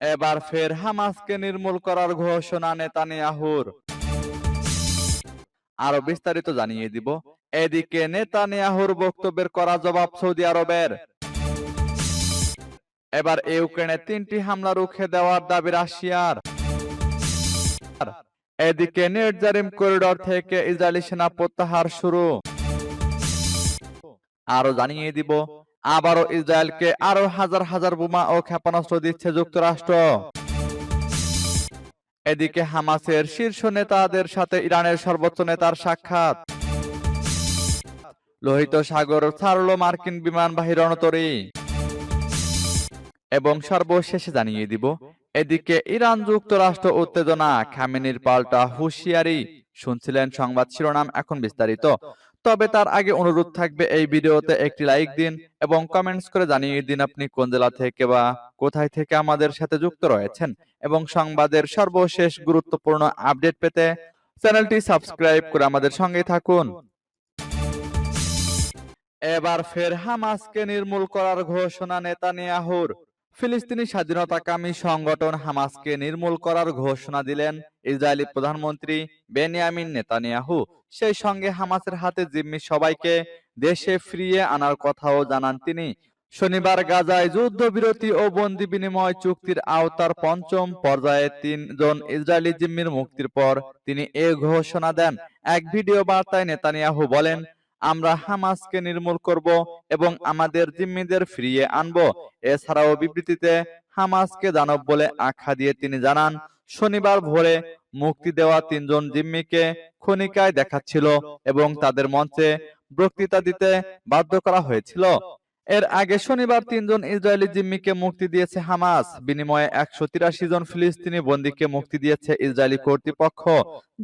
এবার ফের হামাসকে নির্মূল করার ঘোষণা নেতানিয়াহুর। আরও বিস্তারিত জানিয়ে দিব। এদিকে নেতানিয়াহুর বক্তব্যের করা জবাব সৌদি আরবের। এবার ইউক্রেনে তিনটি হামলা রুখে দেওয়ার দাবি রাশিয়ার। এদিকে নির্জারিম করিডর থেকে ইসরায়েলি সেনা প্রত্যাহার শুরু। আরও জানিয়ে দিব আবারও ইসরায়েলকে আরও হাজার হাজার বোমা ও ক্ষেপণাস্ত্র দিচ্ছে যুক্তরাষ্ট্র। এদিকে হামাসের শীর্ষ নেতাদের সাথে ইরানের সর্বোচ্চ নেতার সাক্ষাৎ। লোহিত সাগর ছাড়ল মার্কিন বিমান বিমানবাহী রণতরী এবং সর্বশেষে জানিয়ে দিব, এদিকে ইরান যুক্তরাষ্ট্র উত্তেজনা, খামেনির পাল্টা হুঁশিয়ারি। শুনছিলেন সংবাদ শিরোনাম এখন বিস্তারিত। তবে তার আগে অনুরোধ থাকবে এই ভিডিওতে একটি লাইক দিন এবং কমেন্টস করে জানিয়ে দিন আপনি কোন জেলা থেকে বা কোথায় থেকে আমাদের সাথে যুক্ত রয়েছেন। এবং সংবাদের সর্বশেষ গুরুত্বপূর্ণ আপডেট পেতে চ্যানেলটি সাবস্ক্রাইব করে আমাদের সঙ্গে থাকুন। এবার ফের হামাসকে নির্মূল করার ঘোষণা নেতানিয়াহুর। ফিলিস্তিনি স্বাধীনতাকামী সংগঠন হামাসকে নির্মূল করার ঘোষণা দিলেন ইসরায়েলি প্রধানমন্ত্রী বেনিয়ামিন নেতানিয়াহু সেই সঙ্গে হামাসের হাতে জিম্মি সবাইকে দেশে ফিরিয়ে আনার কথাও জানান তিনি। শনিবার গাজায় যুদ্ধবিরতি ও বন্দি বিনিময় চুক্তির আওতার পঞ্চম পর্যায়ে তিনজন ইসরায়েলি জিম্মির মুক্তির পর তিনি এ ঘোষণা দেন। এক ভিডিও বার্তায় নেতানিয়াহু বলেন, আমরা হামাসকে নির্মূল করব এবং আমাদের জিম্মিদের ফিরিয়ে আনব। এছাড়াও বিবৃতিতে হামাসকে দানব বলে আখ্যা দিয়ে তিনি জানান শনিবার ভোরে মুক্তি দেওয়া তিনজন জিম্মিকে খনিকায় দেখাচ্ছিল এবং তাদের মঞ্চে বক্তৃতা দিতে বাধ্য করা হয়েছিল। এর আগে শনিবার তিনজন ইসরায়েলি জিম্মিকে মুক্তি দিয়েছে হামাস। বিনিময়ে একশো তিরাশি জন ফিলিস্তিনি বন্দীকে মুক্তি দিয়েছে ইসরায়েলি কর্তৃপক্ষ,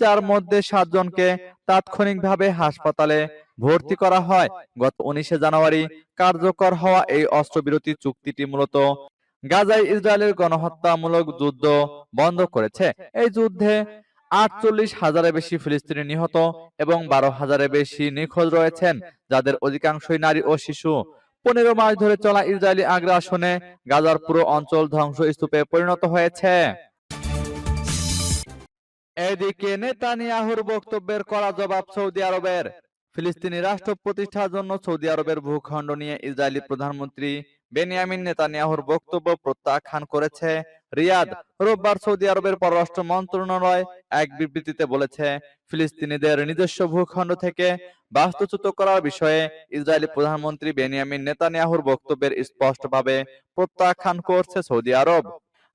যার মধ্যে সাতজনকে তাৎক্ষণিকভাবে হাসপাতালে ভর্তি করা হয়। গত উনিশে জানুয়ারি কার্যকর হওয়া এই অস্ত্রবিরতি চুক্তিটি মূলত গাজায় ইসরায়েলের গণহত্যামূলক যুদ্ধ বন্ধ করেছে। এই যুদ্ধে আটচল্লিশ হাজারের বেশি ফিলিস্তিনি নিহত এবং বারো হাজারের বেশি নিখোঁজ রয়েছেন, যাদের অধিকাংশই নারী ও শিশু। পনেরো মাস ধরে চলা ইসরায়েলি আগ্রাসনে গাজার পুরো অঞ্চল ধ্বংসস্তূপে পরিণত হয়েছে। এদিকে নেতানিয়াহুর বক্তব্যের করা জবাব সৌদি আরবের। ফিলিস্তিনি রাষ্ট্র প্রতিষ্ঠার জন্য সৌদি আরবের ভূখণ্ড নিয়ে ইসরায়েলি প্রধানমন্ত্রী বেনিয়ামিন নেতানিয়াহুর বক্তব্য প্রত্যাখ্যান করেছে রিয়াদ। রোববার সৌদি আরবের পররাষ্ট্র মন্ত্রণালয় এক বিবৃতিতে বলেছে, ফিলিস্তিনিদের নিজস্ব ভূখণ্ড থেকে বাস্তুচ্যুত করার বিষয়ে ইসরায়েলি প্রধানমন্ত্রী বেনিয়ামিন নেতানিয়াহুর বক্তব্যের স্পষ্টভাবে প্রত্যাখ্যান করছে সৌদি আরব।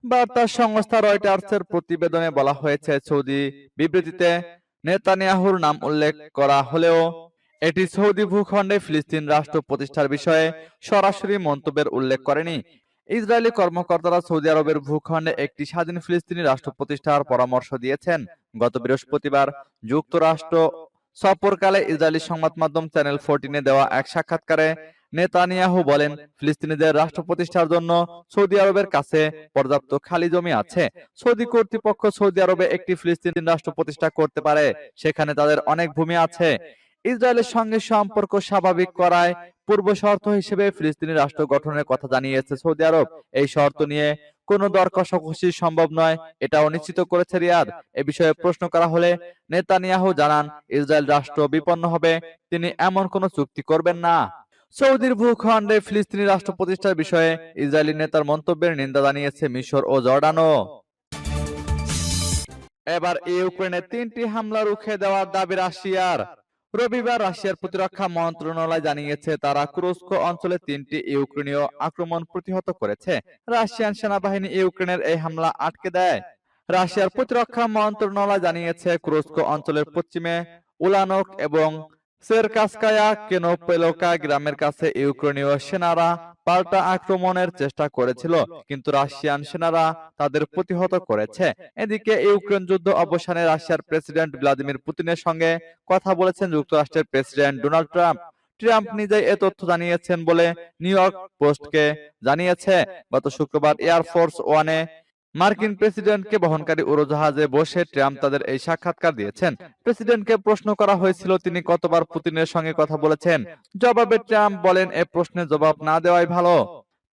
বার্তা সংস্থা রয়টার্সের প্রতিবেদনে বলা হয়েছে, সৌদি বিবৃতিতে নেতানিয়াহুর নাম উল্লেখ করা হলেও এটি সৌদি ভূখণ্ডে ফিলিস্তিন রাষ্ট্র প্রতিষ্ঠার বিষয়ে সরাসরি মন্তব্যের উল্লেখ করেনি। ইসরায়েলি কর্মকর্তারা সৌদি আরবের ভূখণ্ডে একটি স্বাধীন ফিলিস্তিনি রাষ্ট্র প্রতিষ্ঠার পরামর্শ দিয়েছেন। গত বৃহস্পতিবার যুক্তরাষ্ট্র সফরকালে ইসরায়েলি সংবাদ মাধ্যম চ্যানেল ফোরটিনে দেওয়া এক সাক্ষাৎকারে নেতানিয়াহু বলেন, ফিলিস্তিনিদের রাষ্ট্র প্রতিষ্ঠার জন্য সৌদি আরবের কাছে পর্যাপ্ত খালি জমি আছে। সৌদি কর্তৃপক্ষ সৌদি আরবে একটি ফিলিস্তিনি রাষ্ট্র প্রতিষ্ঠা করতে পারে, সেখানে তাদের অনেক ভূমি আছে। ইসরায়েলের সঙ্গে সম্পর্ক স্বাভাবিক করায় পূর্ব শর্ত হিসেবে ফিলিস্তিনি রাষ্ট্র গঠনের কথা জানিয়েছে সৌদি আরব। এই শর্ত নিয়ে কোনো দর কষাকষি সম্ভব নয়, এটাও নিশ্চিত করেছে রিয়াদ। এ বিষয়ে প্রশ্ন করা হলে নেতানিয়াহু জানান, ইসরায়েল রাষ্ট্র বিপন্ন হবে, তিনি এমন কোনো চুক্তি করবেন না। সৌদির ভূখণ্ডে ফিলিস্তিনি রাষ্ট্র প্রতিষ্ঠার বিষয়ে ইসরায়েলি নেতার মন্তব্যের নিন্দা জানিয়েছে মিশর ও জর্ডানও। এবার ইউক্রেনে তিনটি হামলা রুখে দেওয়ার দাবি রাশিয়ার। রবিবার রাশিয়ার প্রতিরক্ষা মন্ত্রণালয় জানিয়েছে, তারা ক্রোস্ক অঞ্চলে তিনটি ইউক্রেনীয় আক্রমণ প্রতিহত করেছে। রাশিয়ান সেনাবাহিনী ইউক্রেনের এই হামলা আটকে দেয়। রাশিয়ার প্রতিরক্ষা মন্ত্রণালয় জানিয়েছে ক্রোস্ক অঞ্চলের পশ্চিমে উলানক এবং সেরকাস্কায়া কেনোপেলোকা গ্রামের কাছে ইউক্রেনীয় সেনারা পাল্টা আক্রমণের চেষ্টা করেছিল, কিন্তু রাশিয়ান সেনারা তাদের প্রতিহত করেছে। এদিকে ইউক্রেন যুদ্ধ অবসানে রাশিয়ার প্রেসিডেন্ট ভ্লাদিমির পুতিনের সঙ্গে কথা বলেছেন যুক্তরাষ্ট্রের প্রেসিডেন্ট ডোনাল্ড ট্রাম্প। ট্রাম্প নিজেই এ তথ্য জানিয়েছেন বলে নিউ ইয়র্ক পোস্টকে জানিয়েছে। গত শুক্রবার এয়ারফোর্স ওয়ানে মার্কিন প্রেসিডেন্টকে বহনকারী উড়োজাহাজে বসে ট্রাম্প তাদের এই সাক্ষাৎকার দিয়েছেন। প্রেসিডেন্টকে প্রশ্ন করা হয়েছিল তিনি কতবার পুতিনের সঙ্গে কথা বলেছেন? জবাবে ট্রাম্প বলেন এ প্রশ্নের জবাব না দেওয়াই ভালো।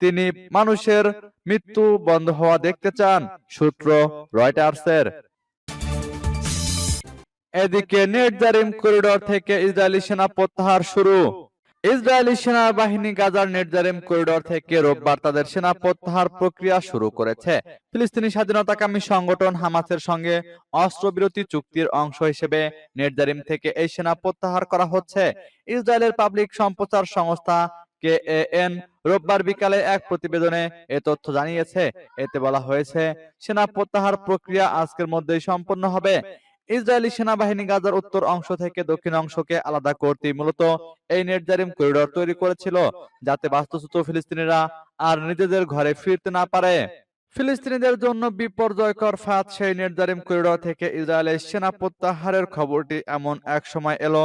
তিনি মানুষের মৃত্যু বন্ধ হওয়া দেখতে চান সূত্র রয়টার্সের। এদিকে নেট জারিম করিডোর থেকে ইসরায়েলি সেনা প্রত্যাহার শুরু। ইসরায়েলি সেনাবাহিনী গাজার নেটজারিম করিডোর থেকে রোববার তাদের সেনা প্রত্যাহার প্রক্রিয়া শুরু করেছে। ফিলিস্তিনি স্বাধীনতাকামী সংগঠন হামাসের সঙ্গে অস্ত্রবিরতি চুক্তির অংশ হিসেবে নেটজারিম থেকে এই সেনা প্রত্যাহার করা হচ্ছে। ইসরায়েলের পাবলিক সম্প্রচার সংস্থা কেএএন রোববার বিকালে এক প্রতিবেদনে এ তথ্য জানিয়েছে। এতে বলা হয়েছে, সেনা প্রত্যাহার প্রক্রিয়া আজকের মধ্যেই সম্পন্ন হবে। ইসরায়েলি সেনাবাহিনী গাজার উত্তর অংশ থেকে দক্ষিণ অংশকে আলাদা করতে মূলত এই নেটজারিম করিডোর তৈরি করেছিল, যাতে বাস্তুচ্যুত ফিলিস্তিনিরা আর নিজেদের ঘরে ফিরতে না পারে। ফিলিস্তিনিদের জন্য বিপর্যয়কর ফাঁদ সেই নির্ধারিম করিডোর থেকে ইসরায়েলের সেনা প্রত্যাহারের খবরটি এমন এক সময় এলো,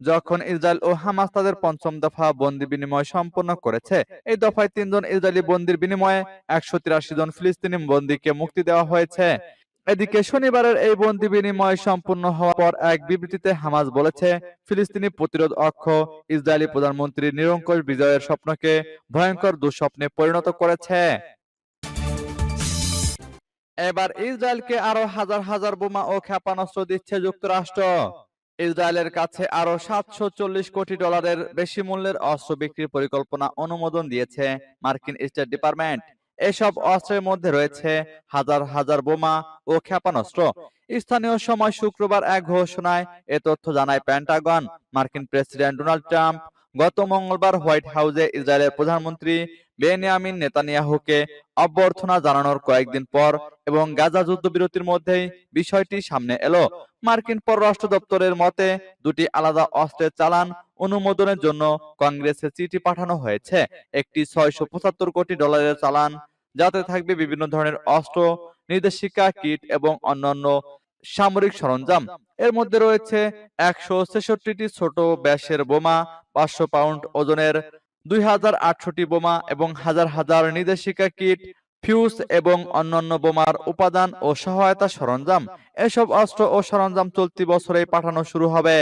যখন ইসরায়েল ও হামাস তাদের পঞ্চম দফা বন্দি বিনিময় সম্পন্ন করেছে। এই দফায় তিনজন ইসরায়েলি বন্দির বিনিময়ে একশো তিরাশি জন ফিলিস্তিনি বন্দীকে মুক্তি দেওয়া হয়েছে। এদিকে শনিবারের এই বন্দি বিনিময় সম্পূর্ণ হওয়ার পর এক বিবৃতিতে হামাস বলেছে, ফিলিস্তিনি প্রতিরোধ অক্ষ ইসরায়েলি প্রধানমন্ত্রী নিরঙ্কুশ বিজয়ের স্বপ্নকে ভয়ঙ্কর দুঃস্বপ্নে পরিণত করেছে। এবার ইসরায়েলকে আরও হাজার হাজার বোমা ও ক্ষেপণাস্ত্র দিচ্ছে যুক্তরাষ্ট্র। ইসরায়েলের কাছে আরও সাতশো চল্লিশ কোটি ডলারের বেশি মূল্যের অস্ত্র বিক্রির পরিকল্পনা অনুমোদন দিয়েছে মার্কিন স্টেট ডিপার্টমেন্ট। এসব অস্ত্রের মধ্যে রয়েছে হাজার হাজার বোমা ও ক্ষেপণাস্ত্র। স্থানীয় সময় শুক্রবার এক ঘোষণায় এ তথ্য জানায় পেন্টাগন মার্কিন প্রেসিডেন্ট ডোনাল্ড ট্রাম্প গত মঙ্গলবার হোয়াইট হাউসে ইসরায়েলের প্রধানমন্ত্রী বেনিয়ামিন নেতানিয়াহুকে অভ্যর্থনা জানানোর কয়েকদিন পর এবং গাজা যুদ্ধবিরতির মধ্যেই বিষয়টি সামনে এলো। মার্কিন পররাষ্ট্র দপ্তরের মতে, দুটি আলাদা অস্ত্রের চালান অনুমোদনের জন্য কংগ্রেসে চিঠি পাঠানো হয়েছে। একটি ছয়শো পঁচাত্তর কোটি ডলারের চালান যাতে থাকবে বিভিন্ন ধরনের অস্ত্র, নির্দেশিকা, কিট এবং অন্যান্য সামরিক সরঞ্জাম। এর মধ্যে রয়েছে একশো ছেষট্টিটি ছোট ব্যাসের বোমা, পাঁচশো পাউন্ড ওজনের দুই হাজার আটষট্টি বোমা এবং হাজার হাজার নির্দেশিকা কিট, ফিউজ এবং অন্যান্য বোমার উপাদান ও সহায়তা সরঞ্জাম। এসব অস্ত্র ও সরঞ্জাম চলতি বছরে পাঠানো শুরু হবে।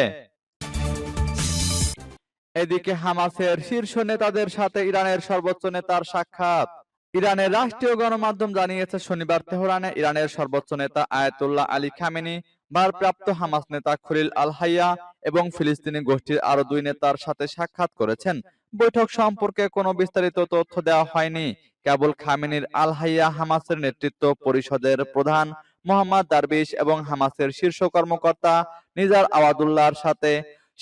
এদিকে হামাসের শীর্ষ নেতাদের সাথে ইরানের সর্বোচ্চ নেতার সাক্ষাৎ। ইরানের রাষ্ট্রীয় গণমাধ্যম জানিয়েছে, শনিবার তেহরানে ইরানের সর্বোচ্চ নেতা আয়াতুল্লাহ আলী খামেনি, ভারপ্রাপ্ত হামাস নেতা খলিল আল হাইয়া এবং ফিলিস্তিনি গোষ্ঠীর আরও দুই নেতার সাথে সাক্ষাৎ করেছেন। বৈঠক সম্পর্কে কোনো বিস্তারিত তথ্য দেওয়া হয়নি। কেবল খামেনির আল হাইয়া হামাসের নেতৃত্ব পরিষদের প্রধান মোহাম্মদ দারবিশ এবং হামাসের শীর্ষ কর্মকর্তা নিজার আওয়াদুল্লাহর সাথে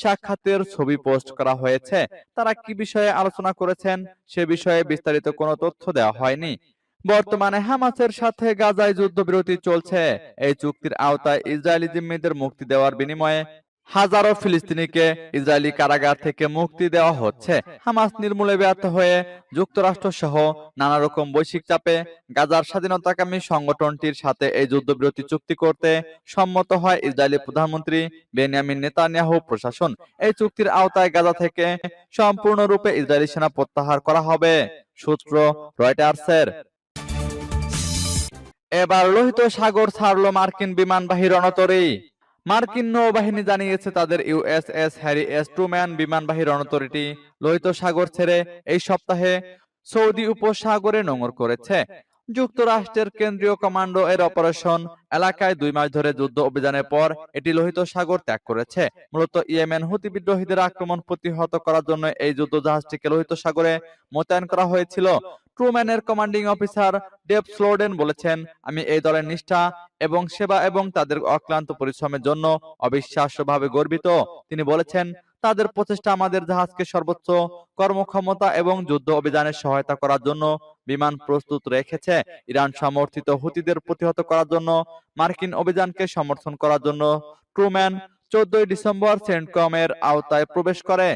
সাক্ষাতের ছবি পোস্ট করা হয়েছে। তারা কি বিষয়ে আলোচনা করেছেন সে বিষয়ে বিস্তারিত কোনো তথ্য দেওয়া হয়নি। বর্তমানে হামাসের সাথে গাজায় যুদ্ধবিরতি চলছে। এই চুক্তির আওতায় ইসরায়েলি জিম্মিদের মুক্তি দেওয়ার বিনিময়ে হাজারো ফিলিস্তিনিকে ইসরায়েলি কারাগার থেকে মুক্তি দেওয়া হচ্ছে। হামাস নির্মূলে ব্যর্থ হয়ে যুক্তরাষ্ট্র সহ নানা রকম বৈশ্বিক চাপে গাজার স্বাধীনতাকামী সংগঠনটির সাথে এই যুদ্ধবিরতি চুক্তি করতে সম্মত হয় ইসরায়েলি প্রধানমন্ত্রী বেনিয়ামিন নেতানিয়াহু প্রশাসন। এই চুক্তির আওতায় গাজা থেকে সম্পূর্ণরূপে ইসরায়েলি সেনা প্রত্যাহার করা হবে, সূত্র রয়টার্সের। এবার লোহিত সাগর ছাড়লো মার্কিন বিমানবাহী রণতরী। মার্কিন নৌবাহিনী জানিয়েছে তাদের ইউএসএস হ্যারি এস ট্রুম্যান বিমানবাহী রণতরীটি লোহিত সাগর ছেড়ে এই সপ্তাহে সৌদি উপসাগরে নোঙর করেছে। যুক্তরাষ্ট্রের কেন্দ্রীয় কমান্ডো এর অপারেশন এলাকায় দুই মাস ধরে যুদ্ধ অভিযানের পর এটি লোহিত সাগর ত্যাগ করেছে। মূলত ইয়েমেন হুতি বিদ্রোহীদের আক্রমণ প্রতিহত করার জন্য এই যুদ্ধ জাহাজটিকে লোহিত সাগরে মোতায়েন করা হয়েছিল। ট্রুম্যানের কমান্ডিং অফিসার ডেভ স্লোডেন বলেছেন, আমি এই দলের নিষ্ঠা এবং সেবা এবং তাদের অক্লান্ত পরিশ্রমের জন্য অবিশ্বাস্যভাবে গর্বিত। তিনি বলেছেন তাদের প্রচেষ্টা আমাদের জাহাজকে সর্বোচ্চ কর্মক্ষমতা এবং যুদ্ধ অভিযানে সহায়তা করার জন্য বিমান প্রস্তুত রেখেছে। ইরান সমর্থিত হুতিদের প্রতিহত করার জন্য, মার্কিন অভিযানকে সমর্থন করার জন্য ট্রুম্যান চোদ্দই ডিসেম্বর সেন্টকমের আওতায় প্রবেশ করে।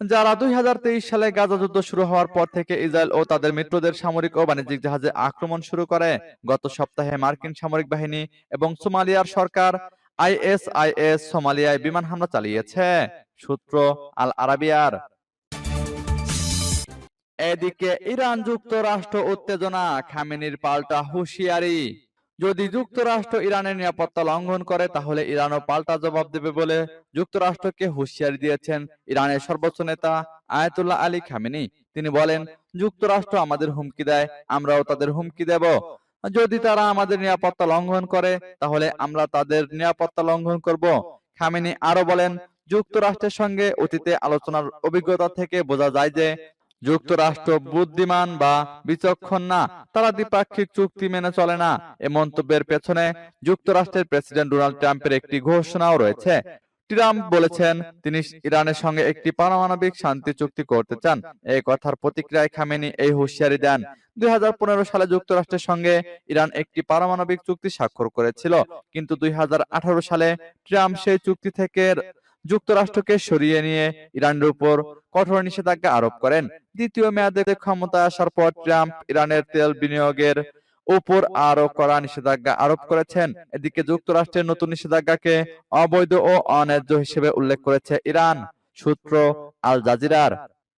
যারা দুই হাজার তেইশ সালে গাজা যুদ্ধ শুরু হওয়ার পর থেকে ইসরায়েল ও তাদের মিত্রদের সামরিক ও বাণিজ্যিক জাহাজে আক্রমণ শুরু করে। গত সপ্তাহে মার্কিন সামরিক বাহিনী এবং সোমালিয়ার সরকার আইএসআইএস সোমালিয়ায় বিমান হামলা চালিয়েছে। সূত্র আল আরাবিয়ার। এদিকে ইরান যুক্তরাষ্ট্র উত্তেজনা, খামেনির পাল্টা হুঁশিয়ারি। যদি যুক্তরাষ্ট্র ইরানের নিরাপত্তা লঙ্ঘন করে, তাহলে ইরানও পাল্টা জবাব দেবে বলে যুক্তরাষ্ট্রকে হুঁশিয়ারি দিয়েছেন ইরানের সর্বোচ্চ নেতা আয়াতুল্লাহ আলী খামেনি। তিনি বলেন, যুক্তরাষ্ট্র আমাদের হুমকি দেয়, আমরাও তাদের হুমকি দেব। যদি তারা আমাদের নিরাপত্তা লঙ্ঘন করে, তাহলে আমরা তাদের নিরাপত্তা লঙ্ঘন করব। খামেনি আরও বলেন যুক্তরাষ্ট্রের সঙ্গে অতীতে আলোচনার অভিজ্ঞতা থেকে বোঝা যায় যে যুক্তরাষ্ট্র বুদ্ধিমান বা বিচক্ষণ না, তারা দ্বিপাক্ষিক চুক্তি মেনে চলে না। এ মন্তব্যের পেছনে যুক্তরাষ্ট্রের প্রেসিডেন্ট ডোনাল্ড ট্রাম্পের একটি ঘোষণাও রয়েছে। ট্রাম্প বলেছেন, তিনি ইরানের সঙ্গে একটি পারমাণবিক শান্তি চুক্তি করতে চান। এই কথার প্রতিক্রিয়ায় খামেনি এই হুঁশিয়ারি দেন। দুই হাজার পনেরো সালে যুক্তরাষ্ট্রের সঙ্গে ইরান একটি পারমাণবিক চুক্তি স্বাক্ষর করেছিল, কিন্তু দুই হাজার আঠারো সালে ট্রাম্প সেই চুক্তি থেকে যুক্তরাষ্ট্রকে সরিয়ে নিয়ে ইরানের উপর কঠোর নিষেধাজ্ঞা আরোপ করেন। দ্বিতীয় মেয়াদে ক্ষমতা আসার পর ট্রাম্প ইরানের তেল বিনিয়োগের উপর আরও করা নিষেধাজ্ঞা আরোপ করেছেন। এদিকে যুক্তরাষ্ট্রের নতুন নিষেধাজ্ঞাকে অবৈধ ও অন্যায্য হিসেবে উল্লেখ করেছে ইরান, সূত্র আল জাজিরার।